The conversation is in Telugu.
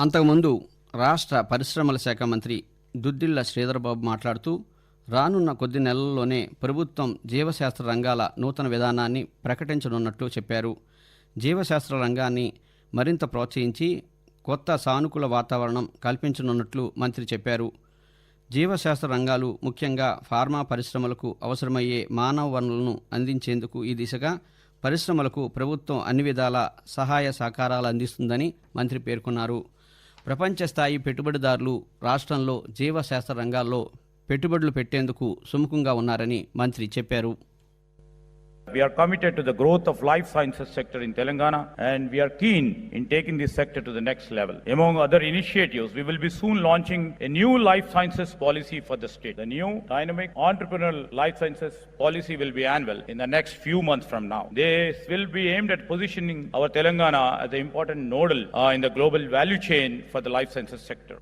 అంతకుముందు రాష్ట్ర పరిశ్రమల శాఖ మంత్రి దుద్దిళ్ళ శ్రీధరబాబు మాట్లాడుతూ రానున్న కొద్ది నెలల్లోనే ప్రభుత్వం జీవశాస్త్ర రంగాల నూతన విధానాన్ని ప్రకటించనున్నట్లు చెప్పారు. జీవశాస్త్ర రంగాన్ని మరింత ప్రోత్సహించి కొత్త సానుకూల వాతావరణం కల్పించనున్నట్లు మంత్రి చెప్పారు. జీవశాస్త్ర రంగాలు ముఖ్యంగా ఫార్మా పరిశ్రమలకు అవసరమయ్యే మానవ వనరులను అందించేందుకు ఈ దిశగా పరిశ్రమలకు ప్రభుత్వం అన్ని విధాల సహాయ సహకారాలు అందిస్తుందని మంత్రి పేర్కొన్నారు. ప్రపంచ స్థాయి పెట్టుబడిదారులు రాష్ట్రంలో జీవశాస్త్ర రంగాల్లో పెట్టుబడులు పెట్టేందుకు సుముఖంగా ఉన్నారని మంత్రి చెప్పారు. We are committed to the growth of life sciences sector in Telangana and we are keen in taking this sector to the next level. Among other initiatives, we will be soon launching a new life sciences policy for the state. The new dynamic entrepreneurial life sciences policy will be annual in the next few months from now. This will be aimed at positioning our Telangana as an important nodal uh, in the global value chain for the life sciences sector.